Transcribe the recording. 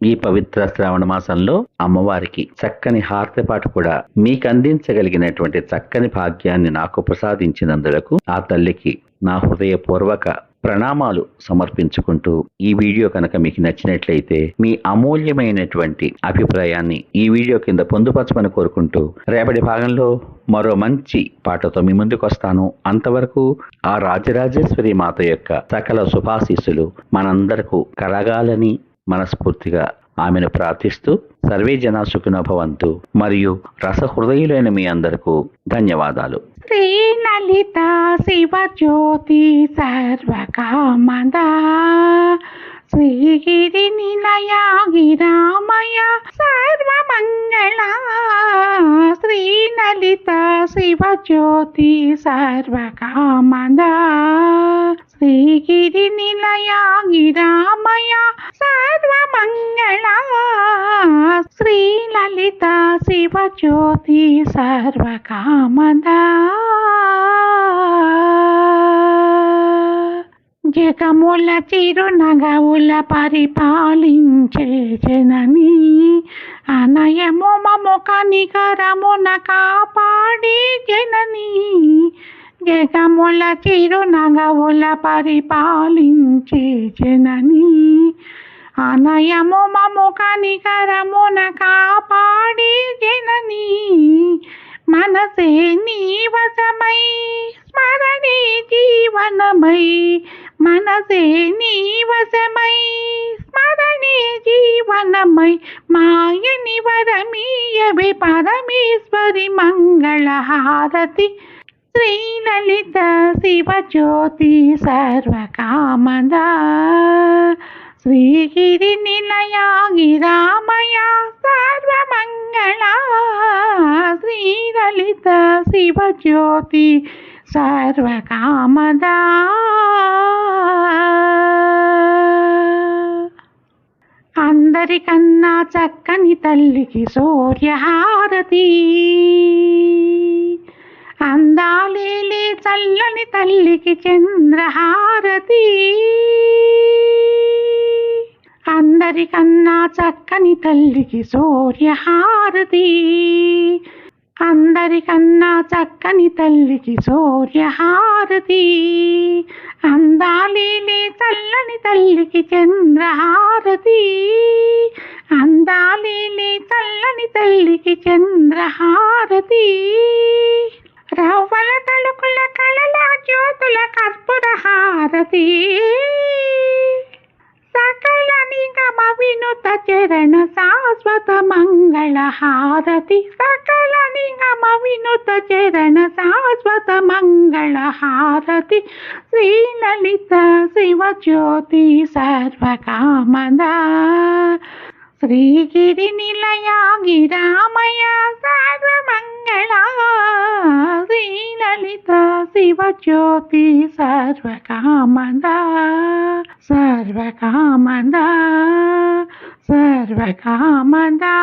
ఈ పవిత్ర శ్రావణ మాసంలో అమ్మవారికి చక్కని హార్తపాటు పాట కూడా మీకు అందించగలిగినటువంటి చక్కని భాగ్యాన్ని నాకు ప్రసాదించినందులకు ఆ తల్లికి నా హృదయపూర్వక ప్రణామాలు సమర్పించుకుంటూ ఈ వీడియో కనుక మీకు నచ్చినట్లయితే మీ అమూల్యమైనటువంటి అభిప్రాయాన్ని ఈ వీడియో కింద పొందుపరచమని కోరుకుంటూ రేపటి భాగంలో మరో మంచి పాటతో మీ ముందుకు వస్తాను అంతవరకు ఆ రాజరాజేశ్వరి మాత యొక్క సకల శుభాశీస్సులు మనందరకు కలగాలని మనస్ఫూర్తిగా ఆమెను ప్రార్థిస్తూ సర్వే జనా సుఖినభవంతు మరియు రసహృదయులైన మీ అందరకు ధన్యవాదాలు. శ్రీ లలిత శివజ్యోతి సర్వకామద. శ్రీగిరి నిలయ గిరామయ సర్వమంగళ. శ్రీ లలిత శివజ్యోతి సర్వకామద. శ్రీగిరి నిలయ గిరామయ సర్వమంగళ శ్రీ లలిత శివజ్యోతి సర్వకామదా. జగముల చిరునగవుల పరిపాలించే జనని అనయము మము కనికరమున కాపాడి జనని జగముల చిరునగవుల పరిపాలించే జనని అనయము మము కనికరమున కాపాడి జనని. మనసే నీవసమై స్మరణే జీవనమై. మనసే నీవసమై స్మరణే జీవనమై. మాయని వరమీయవే పరమేశ్వరి మంగళహారతి. శ్రీలలిత శివజ్యోతి సర్వకామదా. శ్రీగిరి నిలయ గిరామయ సర్వమంగళ శ్రీలలిత శివజ్యోతి సర్వకామదా. అందరికన్నా చక్కని తల్లికి సూర్యహారతి. అందాలేలే చల్లని తల్లికి చంద్రహారతి. అందరికన్నా చక్కని తల్లికి సూర్యహారతి. అందరికన్నా చక్కని తల్లికి సూర్యహారతి. అందాలేనే చల్లని తల్లికి చంద్రహారతి. అందాలేనే చల్లని తల్లికి చంద్రహారతి. రవ్వల తలుకుల కళల జ్యోతుల కర్పూర హారతి. వినుత చరణ శాశ్వత మంగళ హారతి సకల నిగమ వినుత చరణ శాశ్వత మంగళ హారతి శ్రీలలిత శివజ్యోతి సర్వకామద శ్రీగిరి నిలయ గిరామయ సర్వమంగళ శ్రీలలిత శివజ్యోతి సర్వకామదా సర్వకామదా సర్వకామదా